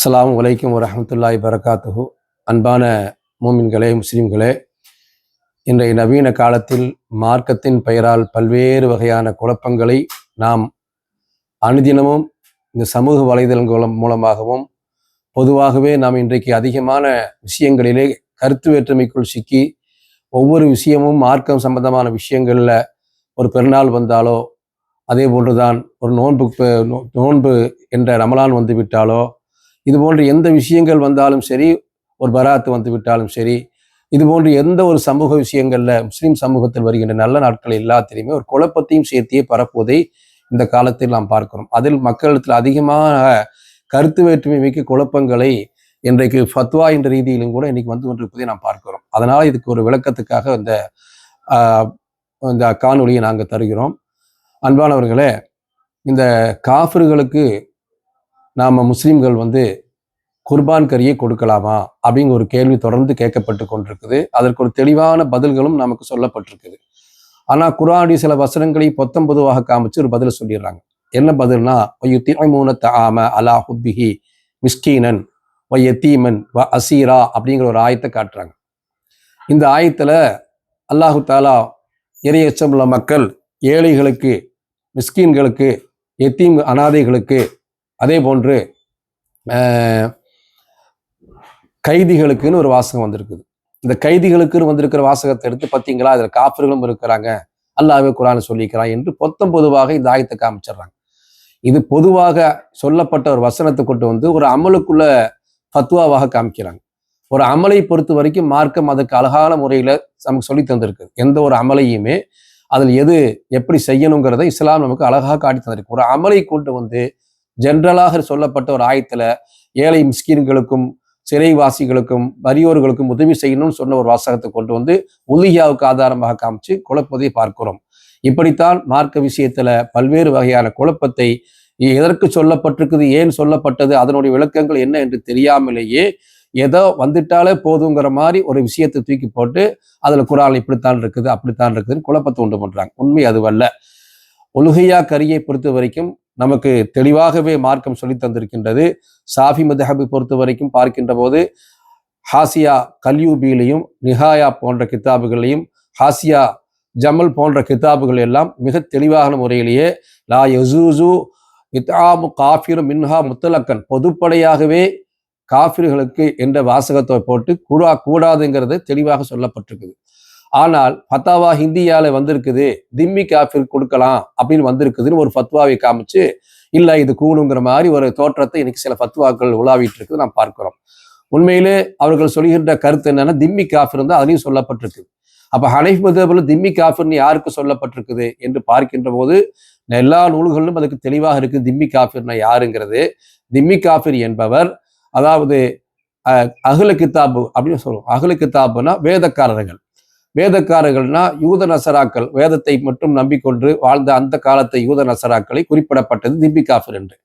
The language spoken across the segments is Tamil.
அஸ்லாம் வலைக்கம் வரமத்துல்லாய் பரகாத்துஹு அன்பான மூமின்களே முஸ்லிம்களே இன்றைய நவீன காலத்தில் மார்க்கத்தின் பெயரால் பல்வேறு வகையான குழப்பங்களை நாம் அனுதினமும் இந்த சமூக வலைதளங்கள் மூலமாகவும் பொதுவாகவே நாம் இன்றைக்கு அதிகமான விஷயங்களிலே கருத்து வேற்றுமைக்குள் சிக்கி ஒவ்வொரு விஷயமும் மார்க்கம் சம்பந்தமான விஷயங்களில் ஒரு பெருநாள் வந்தாலோ அதே போன்றுதான் ஒரு நோன்பு நோ- நோன்பு என்ற ரமலான் வந்துவிட்டாலோ இது போன்ற எந்த விஷயங்கள் வந்தாலும் சரி ஒரு பராத்து வந்து விட்டாலும் சரி இது போன்று எந்த ஒரு சமூக விஷயங்களில் முஸ்லீம் சமூகத்தில் வருகின்ற நல்ல நாட்கள் எல்லாத்திலையுமே ஒரு குழப்பத்தையும் சேர்த்தியே பரப்புவதை இந்த காலத்தில் நாம் பார்க்கிறோம். அதில் மக்களிடத்தில் அதிகமாக கருத்து வேற்றுமை மிக்க குழப்பங்களை இன்றைக்கு ஃபத்வா என்ற ரீதியிலும் கூட இன்னைக்கு வந்து கொண்டிருப்பதை நாம் பார்க்கிறோம். அதனால் இதுக்கு ஒரு விளக்கத்துக்காக இந்த இந்த காணொலியை நாங்கள் தருகிறோம். அன்பானவர்களே இந்த காஃபிர்களுக்கு நாம் முஸ்லீம்கள் வந்து குர்பான் கறியை கொடுக்கலாமா அப்படிங்கிற ஒரு கேள்வி தொடர்ந்து கேட்கப்பட்டு கொண்டிருக்குது. அதற்கு ஒரு தெளிவான பதில்களும் நமக்கு சொல்லப்பட்டிருக்குது. ஆனால் குரானுடைய சில வசனங்களை பொத்தம் பொதுவாக காமிச்சு ஒரு பதில் சொல்லிடுறாங்க. என்ன பதில்னா ஒய்யுத்திமூன ஆம அலா ஹுப்பிஹி மிஸ்கீனன் ஒய் எத்தீமன் வ அசீரா அப்படிங்கிற ஒரு ஆயத்தை காட்டுறாங்க. இந்த ஆயத்தில் அல்லாஹு தாலா இறையச்சம் உள்ள மக்கள் ஏழைகளுக்கு மிஸ்கீன்களுக்கு எத்தீம் அனாதைகளுக்கு அதே போன்று கைதிகளுக்குன்னு ஒரு வாசகம் வந்திருக்குது. இந்த கைதிகளுக்குன்னு வந்திருக்கிற வாசகத்தை எடுத்து பார்த்தீங்களா அதில் காப்பர்களும் இருக்கிறாங்க. அல்லாவே குரான் சொல்லிக்கிறான் என்று பொத்தம் பொதுவாக இந்த ஆயத்தை காமிச்சிடுறாங்க. இது பொதுவாக சொல்லப்பட்ட ஒரு வசனத்தை கொண்டு வந்து ஒரு அமலுக்குள்ள ஃபத்வாவாக காமிக்கிறாங்க. ஒரு அமலை பொறுத்த வரைக்கும் மார்க்கம் அதுக்கு அழகான முறையில் நமக்கு சொல்லி தந்திருக்கு எந்த ஒரு அமலையுமே அதில் எது எப்படி செய்யணுங்கிறத இஸ்லாம் நமக்கு அழகாக காட்டி தந்திருக்கு. ஒரு அமலை கொண்டு வந்து ஜென்ரலாக சொல்லப்பட்ட ஒரு ஆயத்தில் ஏழை மிஸ்கின்களுக்கும் சிறைவாசிகளுக்கும் வறியோர்களுக்கும் உதவி செய்யணும்னு சொன்ன ஒரு வாசகத்தை கொண்டு வந்து உலியாவுக்கு ஆதாரமாக காமிச்சு குழப்பதை பார்க்கிறோம். இப்படித்தான் மார்க்க விஷயத்துல பல்வேறு வகையான குழப்பத்தை எதற்கு சொல்லப்பட்டிருக்குது ஏன் சொல்லப்பட்டது அதனுடைய விளக்கங்கள் என்ன என்று தெரியாமலேயே ஏதோ வந்துட்டாலே போதுங்கிற மாதிரி ஒரு விஷயத்தை தூக்கி போட்டு அதில் குரான் இப்படித்தான் இருக்குது அப்படித்தான் இருக்குதுன்னு குழப்பத்தை உண்டு பண்ணுறாங்க உண்மை அதுவல்ல. ஒலுகையா கரியை பொறுத்த வரைக்கும் நமக்கு தெளிவாகவே மார்க்கம் சொல்லி தந்திருக்கின்றது. சாஃபி மதஹபை பொறுத்த வரைக்கும் பார்க்கின்ற போது ஹாசியா கல்யூபியிலையும் நிஹாயா போன்ற கித்தாபுகளையும் ஹாசியா ஜமல் போன்ற கித்தாபுகள் எல்லாம் மிக தெளிவான முறையிலேயே லா யசூசு இத்தாமு காஃபிரும் மின்ஹா முத்தலக்கன் பொதுப்படையாகவே காஃபிர்களுக்கு என்ற வாசகத்தை போட்டு கூடா கூடாதுங்கிறது தெளிவாக சொல்லப்பட்டிருக்குது. ஆனால் ஃபத்தாவா ஹிந்தியால வந்திருக்குது திம்மி காஃபிர் கொடுக்கலாம் அப்படின்னு வந்திருக்குதுன்னு ஒரு ஃபத்வாவை காமிச்சு இல்லை இது கூடுங்கிற மாதிரி ஒரு தோற்றத்தை இன்னைக்கு சில ஃபத்வாக்கள் உலாவிட்டு இருக்குது நாம் பார்க்கிறோம். உண்மையிலே அவர்கள் சொல்கின்ற கருத்து என்னன்னா திம்மி காஃபிர் வந்து அதுலேயும் சொல்லப்பட்டிருக்கு. அப்ப ஹனைஃப் மதபில் திம்மி காஃபிர்னு யாருக்கு சொல்லப்பட்டிருக்குது என்று பார்க்கின்ற போது எல்லா நூல்களிலும் அதுக்கு தெளிவாக இருக்குது திம்மி காஃபிர்னா யாருங்கிறது. திம்மி காஃபிர் என்பவர் அதாவது அஹ், கித்தாபு அப்படின்னு சொல்லுவோம். அஹ்ல கித்தாபுனா வேதக்காரர்கள். வேதக்காரர்கள்னா யூத நசராக்கள் வேதத்தை மட்டும் நம்பிக்கொண்டு வாழ்ந்த அந்த காலத்தை யூத நசராக்களை குறிப்பிடப்பட்டது திம்மி காஃபர் என்று.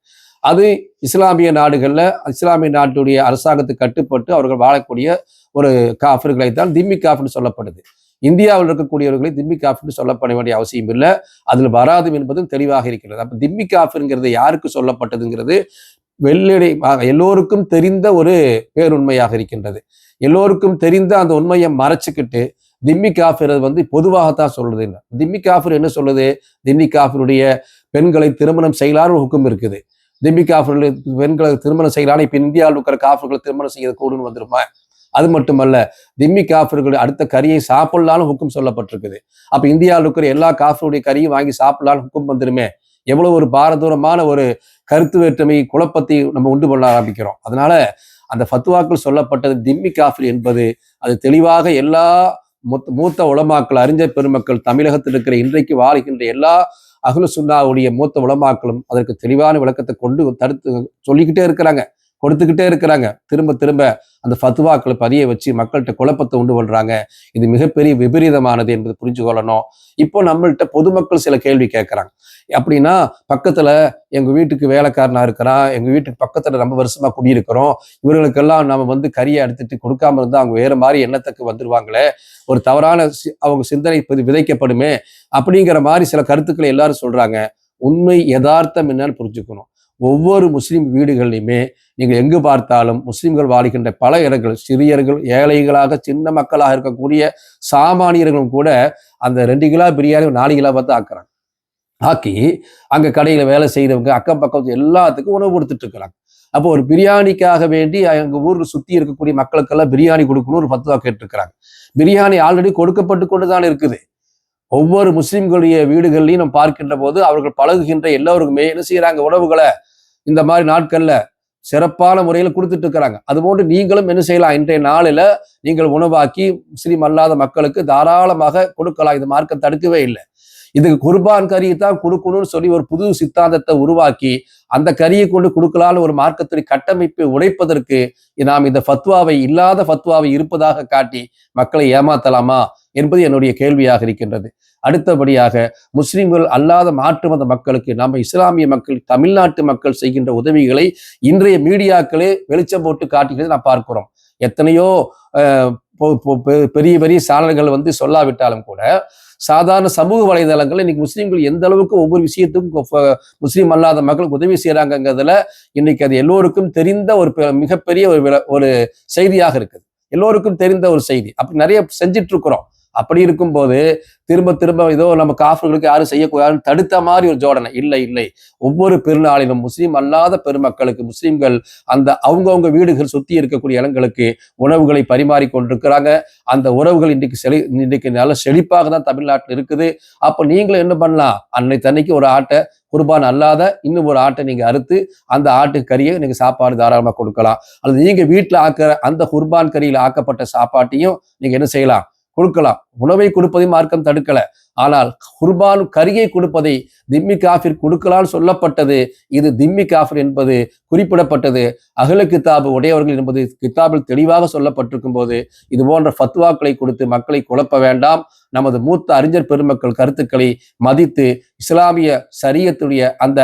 அது இஸ்லாமிய நாடுகளில் இஸ்லாமிய நாட்டுடைய அரசாங்கத்துக்கு கட்டுப்பட்டு அவர்கள் வாழக்கூடிய ஒரு காஃபர்களை தான் திம்மி காஃப்னு சொல்லப்படுது. இந்தியாவில் இருக்கக்கூடியவர்களை திம்மி காஃப்னு சொல்லப்பட வேண்டிய அவசியம் இல்லை. அதில் வராது என்பதும் தெளிவாக இருக்கிறது. அப்போ திம்மி காஃபிர்ங்கிறது யாருக்கு சொல்லப்பட்டதுங்கிறது வெள்ளடை எல்லோருக்கும் தெரிந்த ஒரு பேருண்மையாக இருக்கின்றது. எல்லோருக்கும் தெரிந்த அந்த உண்மையை மறைச்சிக்கிட்டு திம்மி காஃபிர் வந்து பொதுவாகத்தான் சொல்றது இல்லை. திம்மி காஃபிர் என்ன சொல்லுது? திம்மி காஃபிருடைய பெண்களை திருமணம் செய்யலான்னு ஹுக்கும் இருக்குது. திம்மி காஃபிர் பெண்களை திருமணம் செய்யலான்னு இப்போ இந்தியாவில் இருக்கிற காஃபிர்களை திருமணம் செய்ய கூடுன்னு வந்துருமா? அது மட்டுமல்ல திம்மி காஃபிர்கள் அடுத்த கறியை சாப்பிடலான்னு ஹுக்கும் சொல்லப்பட்டிருக்குது. அப்போ இந்தியாவில் இருக்கிற எல்லா காஃபிருடைய கறியும் வாங்கி சாப்பிடலான்னு ஹுக்கும் வந்துருமே. எவ்வளோ ஒரு பாரதூரமான ஒரு கருத்து வேற்றுமை குழப்பத்தை நம்ம உண்டு பண்ண ஆரம்பிக்கிறோம். அதனால அந்த ஃபத்துவாக்கள் சொல்லப்பட்டது திம்மி காஃபிர் என்பது அது தெளிவாக எல்லா மூத்த மூத்த உலமாக்கள் அறிஞர் பெருமக்கள் தமிழகத்தில் இருக்கிற இன்றைக்கு வாழ்கின்ற எல்லா அகுல சுன்னாவுடைய மூத்த உலமாக்களும் அதற்கு தெளிவான விளக்கத்தை கொண்டு தடுத்து சொல்லிக்கிட்டே இருக்கிறாங்க. கொடுத்துக்கிட்டே இருக்கிறாங்க. திரும்ப திரும்ப அந்த ஃபத்வாக்களை பதிய வச்சு மக்கள்கிட்ட குழப்பத்தை உண்டு பண்ணுறாங்க இது மிகப்பெரிய விபரீதமானது என்பது புரிஞ்சு கொள்ளணும். இப்போ நம்மள்கிட்ட பொதுமக்கள் சில கேள்வி கேட்குறாங்க. அப்படின்னா பக்கத்தில் எங்கள் வீட்டுக்கு வேலைக்காரனாக இருக்கிறான் எங்கள் வீட்டுக்கு பக்கத்தில் ரொம்ப வருஷமாக குடியிருக்கிறோம் இவர்களுக்கெல்லாம் நம்ம வந்து கரியை எடுத்துட்டு கொடுக்காம இருந்தால் அவங்க வேறு மாதிரி எண்ணத்துக்கு வந்துடுவாங்களே ஒரு தவறான சி- அவங்க சிந்தனை இப்போ விதைக்கப்படுமே அப்படிங்கிற மாதிரி சில கருத்துக்களை எல்லாரும் சொல்கிறாங்க உண்மை யதார்த்தம் என்னன்னு புரிஞ்சுக்கணும். ஒவ்வொரு முஸ்லீம் வீடுகளிலுமே நீங்கள் எங்கு பார்த்தாலும் முஸ்லீம்கள் வாழ்கின்ற பல இடங்கள் சிறியர்கள் ஏழைகளாக சின்ன மக்களாக இருக்கக்கூடிய சாமானியர்களும் கூட அந்த ரெண்டு கிலோ பிரியாணி நாலு கிலோ பார்த்து ஆக்குறாங்க. ஆக்கி அங்கே கடையில் வேலை செய்கிறவங்க அக்கம் பக்கம் எல்லாத்துக்கும் உணவு கொடுத்துட்டு இருக்கிறாங்க அப்போ ஒரு பிரியாணிக்காக வேண்டி எங்கள் ஊரில் சுற்றி இருக்கக்கூடிய மக்களுக்கெல்லாம் பிரியாணி கொடுக்கணும்னு ஒரு பத்தாக கேட்டுருக்குறாங்க. பிரியாணி ஆல்ரெடி கொடுக்கப்பட்டு கொண்டு தான் இருக்குது. ஒவ்வொரு முஸ்லீம்களுடைய வீடுகள்லையும் நம்ம பார்க்கின்ற போது அவர்கள் பழகுகின்ற எல்லோருக்குமே என்ன செய்யறாங்க? உணவுகளை இந்த மாதிரி நாட்கள்ல சிறப்பான முறையில் கொடுத்துட்டு இருக்கிறாங்க. அதுபோன்று நீங்களும் என்ன செய்யலாம்? இன்றைய நாளில் நீங்கள் உணவாக்கி முஸ்லீம் அல்லாத மக்களுக்கு தாராளமாக கொடுக்கலாம். இது மார்க்கம் தடுக்கவே இல்லை. இதுக்கு குர்பான் கறியை தான் கொடுக்கணும்னு சொல்லி ஒரு புது சித்தாந்தத்தை உருவாக்கி அந்த கரியை கொண்டு கொடுக்கலான்னு ஒரு மார்க்கத்துடைய கட்டமைப்பை உடைப்பதற்கு நாம் இந்த ஃபத்வாவை இல்லாத ஃபத்வாவை இருப்பதாக காட்டி மக்களை ஏமாத்தலாமா என்பது என்னுடைய கேள்வியாக இருக்கின்றது. அடுத்தபடியாக முஸ்லிம்கள் அல்லாத மாற்று மத மக்களுக்கு நம்ம இஸ்லாமிய மக்கள் தமிழ்நாட்டு மக்கள் செய்கின்ற உதவிகளை இன்றைய மீடியாக்களே வெளிச்சம் போட்டு காட்டுகிறது நான் பார்க்கிறோம். எத்தனையோ பெரிய பெரிய சாதனைகள் வந்து சொல்லாவிட்டாலும் கூட சாதாரண சமூக வலைதளங்கள் இன்னைக்கு முஸ்லீம்கள் எந்த அளவுக்கு ஒவ்வொரு விஷயத்துக்கும் முஸ்லீம் அல்லாத மக்களுக்கு உதவி செய்யறாங்கிறதுல இன்னைக்கு அது எல்லோருக்கும் தெரிந்த ஒரு மிகப்பெரிய ஒரு ஒரு செய்தியாக இருக்குது. எல்லோருக்கும் தெரிந்த ஒரு செய்தி. அப்படி நிறைய செஞ்சிட்டு இருக்கிறோம் அப்படி இருக்கும்போது திரும்ப திரும்ப ஏதோ நம்ம காஃபர்களுக்கு யாரும் செய்யக்கூடாதுன்னு தடுத்த மாதிரி ஒரு ஜோடனை. இல்லை இல்லை. ஒவ்வொரு பெருநாளிலும் முஸ்லீம் அல்லாத பெருமக்களுக்கு முஸ்லீம்கள் அந்த அவங்கவுங்க வீடுகள் சுத்தி இருக்கக்கூடிய இடங்களுக்கு உணவுகளை பரிமாறி கொண்டிருக்கிறாங்க. அந்த உறவுகள் இன்றைக்கு செழி இன்றைக்கு நல்ல செழிப்பாக தான் தமிழ்நாட்டில் இருக்குது. அப்போ நீங்களும் என்ன பண்ணலாம்? அன்னை தன்னைக்கு ஒரு ஆட்டை குர்பான் அல்லாத இன்னும் ஒரு ஆட்டை நீங்கள் அறுத்து அந்த ஆட்டு கறியை நீங்கள் சாப்பாடு தாராளமாக கொடுக்கலாம். அல்லது நீங்கள் வீட்டில் ஆக்கிற அந்த குர்பான் கறியில் ஆக்கப்பட்ட சாப்பாட்டையும் நீங்கள் என்ன செய்யலாம்? கொடுக்கலாம். உணவை கொடுப்பதை மார்க்கம் தடுக்கல. ஆனால் குர்பான் கரியை கொடுப்பதை திம்மி காஃபிர் கொடுக்கலான்னு சொல்லப்பட்டது. இது திம்மி காஃபிர் என்பது குறிப்பிடப்பட்டது. அகல கித்தாபு உடையவர்கள் என்பது கித்தாபில் தெளிவாக சொல்லப்பட்டிருக்கும் போது இது போன்ற ஃபத்வாக்களை கொடுத்து மக்களை குழப்ப வேண்டாம். நமது மூத்த அறிஞர் பெருமக்கள் கருத்துக்களை மதித்து இஸ்லாமிய சரியத்துடைய அந்த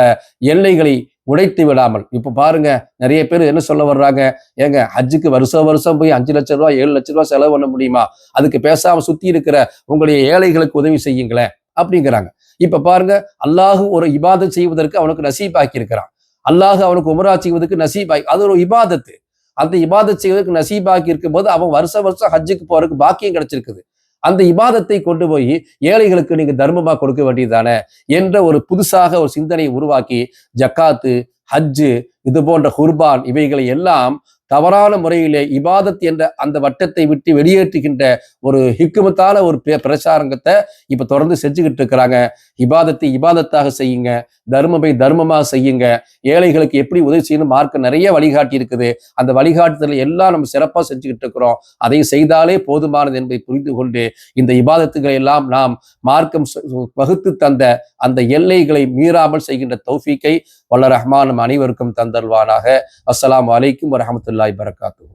எல்லைகளை உடைத்து விடாமல். இப்போ பாருங்க நிறைய பேர் என்ன சொல்ல வர்றாங்க? ஏங்க ஹஜ்ஜுக்கு வருஷம் வருஷம் போய் அஞ்சு லட்ச ரூபா ஏழு லட்ச ரூபா செலவு பண்ண முடியுமா? அதுக்கு பேசாம சுத்தி இருக்கிற உங்களுடைய ஏழைகளுக்கு உதவி செய்யுங்களேன் அப்படிங்கிறாங்க. இப்ப பாருங்க அல்லாஹு ஒரு இபாதம் செய்வதற்கு அவனுக்கு நசீபாக்கி இருக்கிறான் அல்லாஹு அவனுக்கு உமரா செய்வதற்கு நசீபாக்கி அது ஒரு இபாதத்து. அந்த இபாதத் செய்வதற்கு நசீபாக்கி இருக்கும் போது அவன் வருஷ வருஷம் ஹஜ்ஜுக்கு போறதுக்கு பாக்கியம் கிடைச்சிருக்குது. அந்த இபாதத்தை கொண்டு போய் ஏழைகளுக்கு நீங்க தர்மமா கொடுக்க வேண்டியதானே என்ற ஒரு புதுசாக ஒரு சிந்தனையை உருவாக்கி ஜக்காத்து ஹஜ்ஜு இது போன்ற குர்பான் இவைகளை எல்லாம் தவறான முறையிலே இபாதத் என்ற அந்த வட்டத்தை விட்டு வெளியேற்றுகின்ற ஒரு ஹிக்குமத்தான ஒரு பிரச்சாரங்கத்தை இப்ப தொடர்ந்து செஞ்சுக்கிட்டு இருக்கிறாங்க. இபாதத்தை இபாதத்தாக செய்யுங்க. தர்மமை தர்மமாக செய்யுங்க. ஏழைகளுக்கு எப்படி உதவி செய்யணும் மார்க்க நிறைய வழிகாட்டி இருக்குது. அந்த வழிகாட்டுதல் எல்லாம் நம்ம சிறப்பாக செஞ்சுக்கிட்டு இருக்கிறோம். அதை செய்தாலே போதுமானது என்பதை புரிந்து கொண்டு இந்த இபாதத்துகளை எல்லாம் நாம் மார்க்கம் வகுத்து தந்த அந்த எல்லைகளை மீறாமல் செய்கின்ற தௌஃபீக்கை வல்ல ரஹ்மான் அனைவருக்கும் தந்தல்வானாக அஸ்லாம் வலைக்கும் warahmatullahi wabarakatuh.